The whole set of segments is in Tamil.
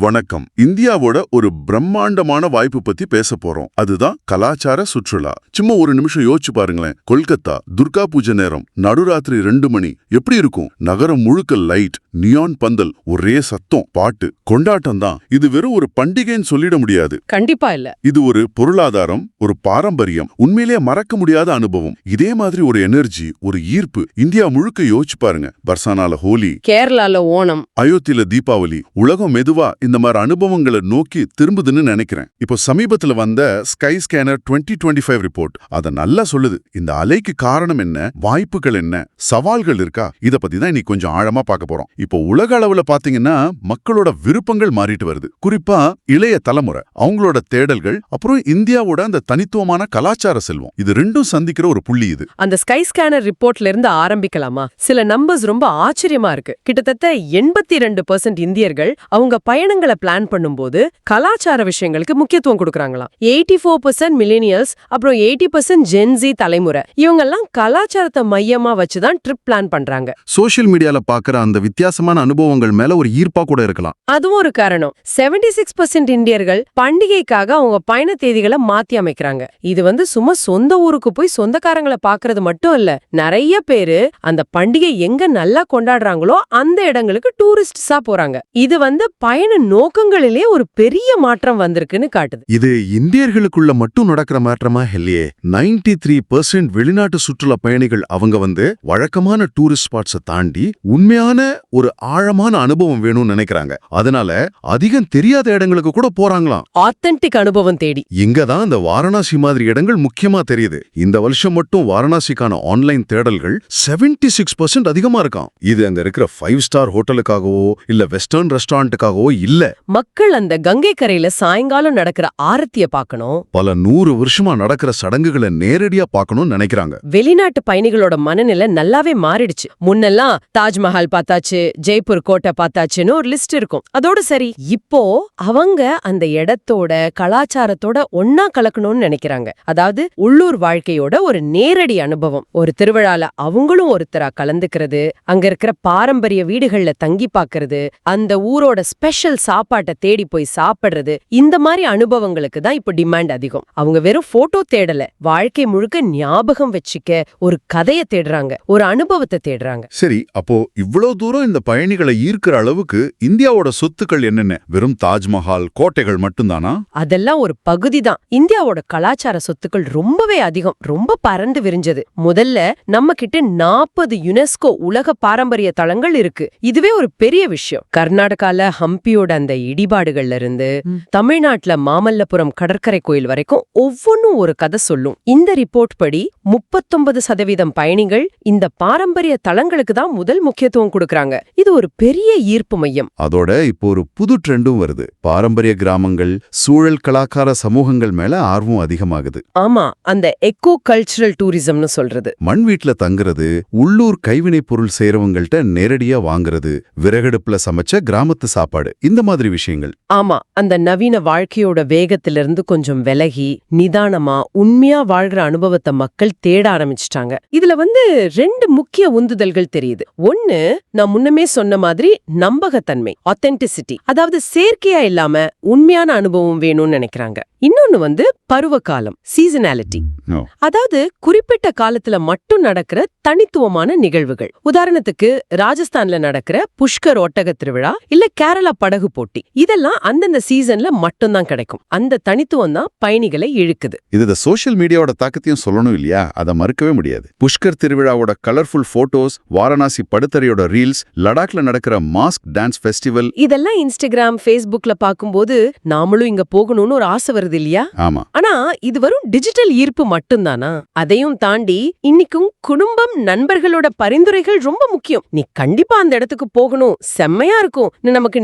வணக்கம். இந்தியாவோட ஒரு பிரம்மாண்டமான வாய்ப்பு பத்தி பேச போறோம். அதுதான் கலாச்சார சுற்றுலா. சும்மா ஒரு நிமிஷம் யோசிச்சு பாருங்களேன். கொல்கத்தா துர்கா பூஜை நேரம் நடுராத்திரி ரெண்டு மணி. எப்படி இருக்கும்? நகரம் முழுக்க லைட் நியான் பந்தல் ஒரே சத்தம் பாட்டு. கொண்டாட்டம் தான். இது வெறும் ஒரு பண்டிகைன்னு சொல்லிட முடியாது. கண்டிப்பா இல்ல. இது ஒரு பொருளாதாரம் ஒரு பாரம்பரியம். உண்மையிலேயே மறக்க முடியாத அனுபவம். இதே மாதிரி ஒரு எனர்ஜி ஒரு ஈர்ப்பு. இந்தியா முழுக்க யோசிச்சு பாருங்க. பர்சானால ஹோலி கேரளால ஓணம். அயோத்தியில தீபாவளி உலகம் மெதுவா இந்த மாதிரி அனுபவங்களை நோக்கி திரும்புதுன்னு நினைக்கிறேன். இப்போ சமீபத்துல வந்த Skyscanner 2025 twenty five report அதை நல்லா சொல்லுது. இந்த அலைக்கு காரணம் என்ன? வாய்ப்புகள் என்ன? சவால்கள் இருக்கா? இத பத்தி தான் இன்னைக்கு கொஞ்சம் ஆழமா பார்க்க போறோம். இப்போ உலக அளவுல பாத்தீங்கன்னா மக்களோட விருப்பங்கள் மாறிட்டு வருது. குறிப்பா இளைய தலைமுறை அவங்களோட தேடல்கள் அப்புறம் இந்தியாவோட அந்த தனித்துவமான கலாச்சார செல்வம். இது ரெண்டும் சந்திக்கிற ஒரு புள்ளி இது. அந்த ஸ்கை ஸ்கேனர் ரிப்போர்ட்ல இருந்து ஆரம்பிக்கலாமா? சில நம்பர்ஸ் ரொம்ப ஆச்சரியமா இருக்கு. கிட்டத்தட்ட எண்பத்தி ரெண்டு இந்தியர்கள் அவங்க பயணங்களை பிளான் பண்ணும்போது கலாச்சார விஷயங்களுக்கு முக்கியத்துவம் கொடுக்கறாங்களாம். எயிட்டி ஃபோர் பர்சன்ட் மில்லேனியல்ஸ் அப்புறம் எயிட்டி பர்சன்ட் ஜென்சி தலைமுறை. இவங்கெல்லாம் கலாச்சாரத்தை மையமா வச்சுதான் ட்ரிப் பிளான் பண்றாங்க. சோஷியல் மீடியால பாக்குற அந்த வித்தியாசமான அனுபவங்கள் மேல ஒரு ஈர்ப்பா கூட இருக்கலாம். அதுவும் ஒரு காரணம். 76% சிக்ஸ் பர்சன்ட் இந்தியர்கள் பண்டிகைக்காக அவங்க பயண தேதிகளை மாத்தி அமைக்கிறாங்க. இது வந்து சும்மா சொந்த ஊருக்கு போய் சொந்தக்காரங்களை பாக்குறது மட்டும் இல்ல. நிறைய பேரு அந்த பண்டிகை எங்க நல்லா கொண்டாடுறாங்களோ அந்த இடங்களுக்கு டூரிஸ்ட்ஸா போறாங்க. இது வந்து பயண நோக்கங்களிலே ஒரு பெரிய மாற்றம் வந்திருக்குன்னு காட்டுது. இது இந்தியர்களுக்குள்ள மட்டும் நடக்கிற மாற்றமா இல்லையே? 93% த்ரீ பர்சன்ட் வெளிநாட்டு சுற்றுலா பயணிகள் அவங்க வந்து வழக்கமான டூரிஸ்ட் ஸ்பாட்ஸை தாண்டி உண்மையான ஒரு ஆழமான அனுபவம் வேணும்னு நினைக்கிறாங்க. அதனால அதிகம் தெரியாத இடங்களுக்கு கூட போறாங்களாம். ஆத்தென்டிக் அனுபவம் தேடி. இங்க தான் இந்த வாரணாசி மாதிரி இடங்கள் முக்கியமா தெரியுது. இந்த வருஷம் மட்டும் வாரணாசிக்கான ஆன்லைன் தேடல்கள் 76% சிக்ஸ் பர்சன்ட் அதிகமா இருக்காம். இது அங்க இருக்கிற ஃபைவ் ஸ்டார் ஹோட்டலுக்காகவோ இல்ல வெஸ்டர்ன் ரெஸ்டாரண்ட்டுக்காகவோ இல்ல மக்கள் அந்த கங்கை கரையில சாயங்காலம் நடக்கிற ஆரத்திய பார்க்கணும். பல நூறு வருஷமா நடக்கிற சடங்குகளை நேரடியா பார்க்கணும்னு நினைக்கிறாங்க. வெளிநாட்டு பயணிகளோட மனநிலை நல்லாவே மாறிடுச்சு. முன்னெல்லாம் தாஜ்மஹால் பார்த்தாச்சு ஜெய்ப்பூர் கோட்டை பார்த்தாச்சுன்னு ஒரு லிஸ்ட் இருக்கும். அதோட சரி. இப்போ அவங்க அந்த இடத்தோட கலாச்சாரத்தோட ஒன்னா கலக்கணும்னு நினைக்கிறாங்க. அதாவது உள்ளூர் வாழ்க்கையோட ஒரு நேரடி அனுபவம். ஒரு திருவிழால அவங்களும் ஒருத்தரா கலந்துக்கிறது அங்க இருக்கிற பாரம்பரிய வீடுகள்ல தங்கி பார்க்கறது அந்த ஊரோட ஸ்பெஷல் சாப்பாட்டை தேடி போய் சாப்பிடுறது இந்த மாதிரி அனுபவங்களுக்கு தான் இப்போ டிமாண்ட் அதிகம். அவங்க வெறும் போட்டோ தேடல. வாழ்க்கை முழுக்க ஞாபகம் வச்சுக்க ஒரு கதைய தேடுறாங்க. ஒரு அனுபவத்தை தேடுறாங்க. சரி அப்போ இவ்வளவு தூரம் இந்த பயணிகளை ஈர்க்கிற அளவுக்கு இந்தியாவோட சொத்துக்கள் என்னென்ன? வெறும் தாஜ்மஹால் கோட்டைகள் மட்டும்தானா? அதெல்லாம் ஒரு பகுதி தான். இந்தியாவோட கலாச்சார சொத்துக்கள் ரொம்பவே அதிகம். ரொம்ப பறந்து விரிஞ்சது. முதல்ல நம்ம கிட்ட நாற்பது யுனெஸ்கோ உலக பாரம்பரிய தளங்கள் இருக்கு. இதுவே ஒரு பெரிய விஷயம். கர்நாடகால ஹம்பியோட அந்த இடிபாடுகள்ல இருந்து தமிழ்நாட்டுல மாமல்லபுரம் கடற்கரை கோயில் வரைக்கும் ஒவ்வொன்னும் ஒரு கதை சொல்லும். இந்த ரிப்போர்ட் படி முப்பத்தொன்பது சதவீதம் பயணிகள் இந்த பாரம்பரிய தளங்களுக்கு தான் முதல் முக்கியத்துவம் கொடுக்கறாங்க. இது ஒரு பெரிய ஈர்ப்பு மையம். அதோட இப்போ ஒரு புது ட்ரெண்டும் வருது. பாரம்பரிய கிராமங்கள் சூழல் கலாச்சார சமூகங்கள் மேல ஆர்வம் அதிகமாகுது. ஆமா அந்த எக்கோ கல்ச்சுரல் டூரிசம்னு சொல்றது. மண் வீட்ல தங்குறது உள்ளூர் கைவினைப் பொருள் செய்றவங்கள்ட்ட நேரடியா வாங்குறது விறகடுப்புல சமைச்ச கிராமத்து சாப்பாடு. இந்த மாதிரி விஷயங்கள். ஆமா அந்த நவீன வாழ்க்கையோட வேகத்திலிருந்து கொஞ்சம் விலகி நிதானமா உண்மையா வாழ்ற அனுபவத்தை மக்கள் தேட ஆரம்பிச்சிட்டாங்க. இதுல வந்து ரெண்டு முக்கிய உந்துதல்கள் தெரியுது. ஒன்னு நான் முன்னமே சொன்ன மாதிரி நம்பகத்தன்மை ஆத்தென்டிசிட்டி அதாவது செயற்கையா இல்லாம உண்மையான அனுபவம் வேணும்னு நினைக்கிறாங்க. இன்னொன்னு வந்து பருவகாலம் சீசனாலிட்டி ஓ. அதாவது குறிப்பிட்ட காலத்துல மட்டும் நடக்கிற தனித்துவமான நிகழ்வுகள். உதாரணத்துக்கு ராஜஸ்தான்ல நடக்கிற புஷ்கர் ஒட்டக திருவிழா இல்ல கேரளா படகு போட்டி. இதெல்லாம் அந்தந்த சீசன்ல மட்டும்தான் கிடைக்கும். அந்த தனித்துவம் தான் பயணிகளை இழுக்குது. இது இந்த சோஷியல் மீடியாவோட தாக்கத்தையும் சொல்லணும் இல்லையா? அதை மறுக்கவே முடியாது. புஷ்கர் திருவிழாவோட கலர்ஃபுல் போட்டோஸ் வாரணாசி படுத்தறையோட ரீல்ஸ் லடாக்ல நடக்கிற மாஸ்க் டான்ஸ் ஃபெஸ்டிவல் இதெல்லாம் இன்ஸ்டாகிராம் ஃபேஸ்புக்ல பாக்கும்போது நாமளும் இங்க போகணும்னு ஒரு ஆசை வருது இல்லையா? ஆமா. ஆனா இது வெறும் டிஜிட்டல் ஈர்ப்பு மட்டும்தானா? அதையும் தாண்டி இன்னிக்கும் குடும்பம் நண்பர்களோட பரிந்துரைகள் ரொம்ப முக்கியம். நீ கண்டிப்பா அந்த இடத்துக்கு போகணும். செம்மையா இருக்கும். நமக்கு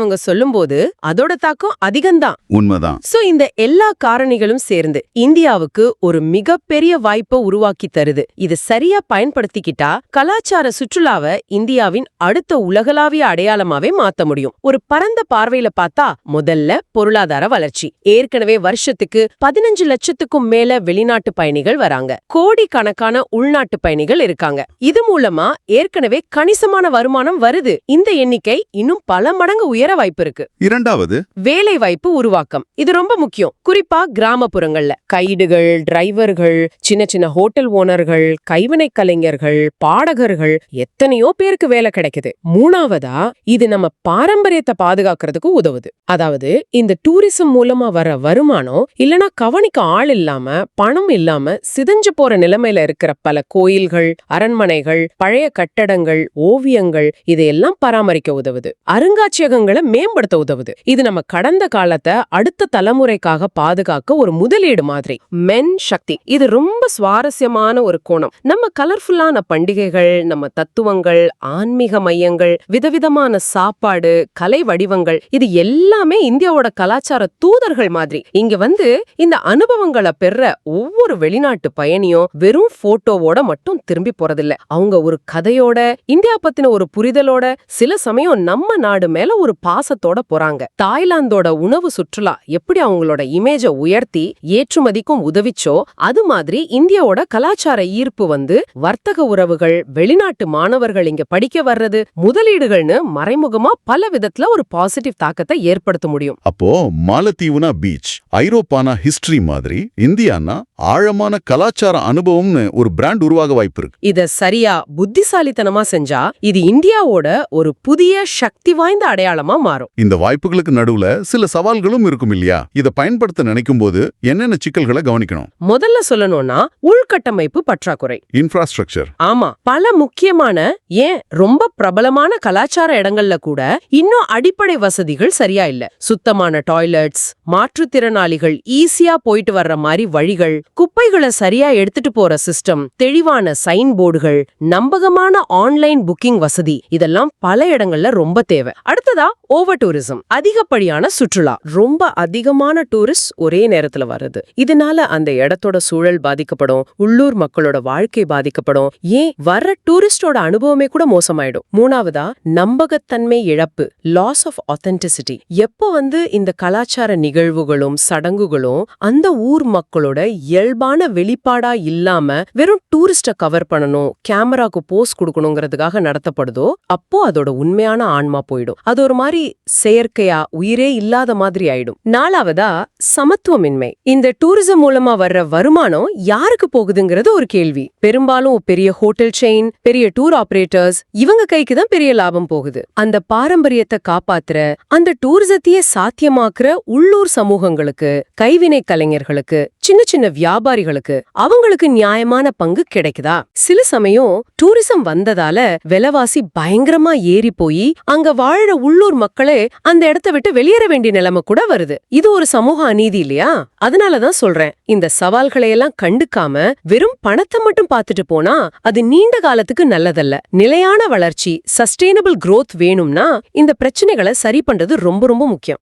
நெருக்கமானவங்க சொல்லும்போது அதோட தாக்கம் அதிகம்தான். உண்மைதான். சோ இந்த எல்லா காரணிகளும் சேர்ந்து இந்தியாவுக்கு ஒரு மிகப்பெரிய வாய்ப்பை உருவாக்கி தருது. இது சரியா பயன்படுத்திக்கிட்டா கலாச்சார சுற்றுலாவை இந்தியாவின் அடுத்த உலகளாவிய அடையாளமாவே மாத்த முடியும். ஒரு பரந்த பார்வையில பார்த்தா முதல்ல பொருளாதார வளர்ச்சி. ஏற்கனவே வருஷத்துக்கு பதினஞ்சு லட்சத்துக்கும் மேல வெளிநாட்டு பயணிகள் வராங்க. கோடி கணக்கான உள்நாட்டு பயணிகள் இருக்காங்க. இது மூலமா ஏற்கனவே கணிசமான வருமானம் வருது. இந்த எண்ணிக்கை இன்னும் பல மடங்கு உயர வாய்ப்பு இருக்கு. இரண்டாவது வேலை வாய்ப்பு உருவாக்கம். இது ரொம்ப முக்கியம். குறிப்பா கிராமப்புறங்கள்ல. கைடுகள் டிரைவர்கள் சின்ன சின்ன ஹோட்டல் ஓனர்கள் கைவினை கலைஞர்கள் பாடகர்கள் எத்தனையோ பேருக்கு வேலை கிடைக்குது. மூணாவதா இது நம்ம பாரம்பரியத்தை பாதுகாக்கிறதுக்கு உதவுது. அதாவது இந்த டூரிசம் மூலமா வர வருமானம் இல்லனா கவனிக்க ஆள் இல்லாம பணம் இல்லாம சிதைஞ்சு போற நிலைமையில இருக்கிற பல கோயில்கள் அரண்மனைகள் பழைய கட்டடங்கள் ஓவியங்கள் இதையெல்லாம் பராமரிக்க உதவுது. அருங்காட்சியகங்களை மேம்படுத்த உதவுது. இது நம்ம கடந்த காலத்தை அடுத்த தலைமுறைக்காக பாதுகாக்க ஒரு முதலீடு மாதிரி. மென் சக்தி. இது ரொம்ப சுவாரஸ்யமான ஒரு கோணம். நம்ம கலர்ஃபுல்லான பண்டிகைகள் நம்ம தத்துவங்கள் ஆன்மீக மையங்கள் விதவிதமான சாப்பாடு கலை வடிவங்கள் இது எல்லாமே இந்தியாவோட கலாச்சார தூதர்கள் மாதிரி. இங்க வந்து இந்த அனுபவங்களை பெற ஒவ்வொரு வெளிநாட்டு பயணியும் வெறும் போட்டோவோட மட்டும் திரும்பி போறதில்ல. அவங்க ஒரு கதையோட இந்தியா பத்தின ஒரு புரிதலோட சில சமயம் நம்ம நாடு மேல ஒரு பாசத்தோட போறாங்க. தாய்லாந்தோட உணவு சுற்றுலா எப்படி அவங்களோட இமேஜ உயர்த்தி ஏற்றுமதிக்கும் உதவிச்சோ அது மாதிரி இந்தியாவோட கலாச்சார ஈர்ப்பு வந்து வர்த்தக உறவுகள் வெளிநாட்டு மாணவர்கள் இங்க படிக்க வர்றது முதலீடுகள்னு மறைமுகமா பல விதத்துல ஒரு பாசிட்டிவ் தாக்கத்தை ஏற்படுத்த முடியும். அப்போ மாலத்தீவுனா பீச் ஐரோப்பானா ஹிஸ்டரி மாதிரி இந்தியானா ஆழமான கலாச்சார அனுபவம்னு ஒரு பிராண்ட் உருவாக வாய்ப்பு இருக்கு. இத சரியா புத்திசாலித்தனமா செஞ்சா இது இந்தியாவோட ஒரு புதிய சக்தி வாய்ந்த அடையாளமா மாறும். இந்த வாய்ப்புகளுக்கு நடுவுல சில சவால்களும் இருக்கும் இல்லையா? இத பயன்படுத்த நினைக்கும் போது என்னென்ன சிக்கல்களை கவனிக்கணும்? முதல்ல சொல்லணும்னா உள்கட்டமைப்பு பற்றாக்குறை. இன்ஃப்ராஸ்ட்ரக்சர் ஆமா பல முக்கியமான ஏன் ரொம்ப பிரபலமான கலாச்சார இடங்கள்ல கூட இன்னும் அடிப்படை வசதிகள் சரியா இல்ல. சுத்தமான டாய்லெட்ஸ் மாற்றுத்திறனாளிகள் ஈஸியா போயிட்டு வர்ற மாதிரி வழிகள் குப்பைகளை சரியா எடுத்துட்டு போற சிஸ்டம் தெளிவான சைன் போர்டுகள் நம்பகமான ஆன்லைன் புக்கிங் வசதி இதெல்லாம் பல இடங்கள்ல ரொம்ப தேவை. அடுத்ததா ஓவர் டூரிசம் அதிகப்படியான சுற்றுலா. ரொம்ப அதிகமான டூரிஸ்ட் ஒரே நேரத்துல வருது இதனால அந்த இடத்தோட சூழல் பாதிக்கப்படும் உள்ளூர் மக்களோட வாழ்க்கை பாதிக்கப்படும். ஏன்? வர்ற டூரிஸ்டோட அனுபவமே கூட மோசமாயிடும். மூணாவதா நம்பகத்தன்மை இழப்பு லாஸ் ஆஃப் ஆத்தென்டிசிட்டி எப்போ வந்து இந்த கலாச்சார நிகழ்வுகளும் சடங்குகளும் அந்த ஊர் மக்களோட இயல்பான வெளிப்பாடா இல்லாம வெறும் டூரிஸ்ட கவர் பண்ணணும் கேமராக்கு போஸ் கொடுக்கணுங்கிறதுக்காக நடத்தப்படுதோ அப்போ அதோட உண்மையான ஆன்மா போயிடும். அது ஒரு மாதிரி செயற்கையா? உயிரே இல்லாத மாதிரி ஆயிடும். நாலாவதா சமத்துவமின்மை. இந்த டூரிசம் மூலமா வர்ற வருமானம் யாருக்கு போகுதுங்கிறது ஒரு கேள்வி. பெரும்பாலும் பெரிய ஹோட்டல் செயின் பெரிய டூர் ஆபரேட்டர்ஸ் இவங்க கைக்கு தான் பெரிய லாபம் போகுது. அந்த பாரம்பரியத்தை காப்பாத்துற அந்த டூரிசத்தையே சாத்தியமாக்குற உள்ளூர் சமூகங்களுக்கு கைவினை கலைஞர்களுக்கு சின்ன சின்ன வியாபாரிகளுக்கு அவங்களுக்கு நியாயமான பங்கு கிடைக்குதா? சில சமயம் டூரிசம் வந்ததால விலைவாசி பயங்கரமா ஏறி போய் அங்க வாழற உள்ளூர் மக்களே அந்த இடத்த விட்டு வெளியேற வேண்டிய நிலைமை கூட வருது. இது ஒரு சமூக அநீதி இல்லையா? அதனாலதான் சொல்றேன். இந்த சவால்களை எல்லாம் கண்டுக்காம வெறும் பணத்தை மட்டும் பார்த்துட்டு போனா அது நீண்ட காலத்துக்கு நல்லதல்ல. நிலையான வளர்ச்சி சஸ்டைனபிள் குரோத் வேணும்னா இந்த பிரச்சனைகளை சரி பண்றது ரொம்ப ரொம்ப முக்கியம்.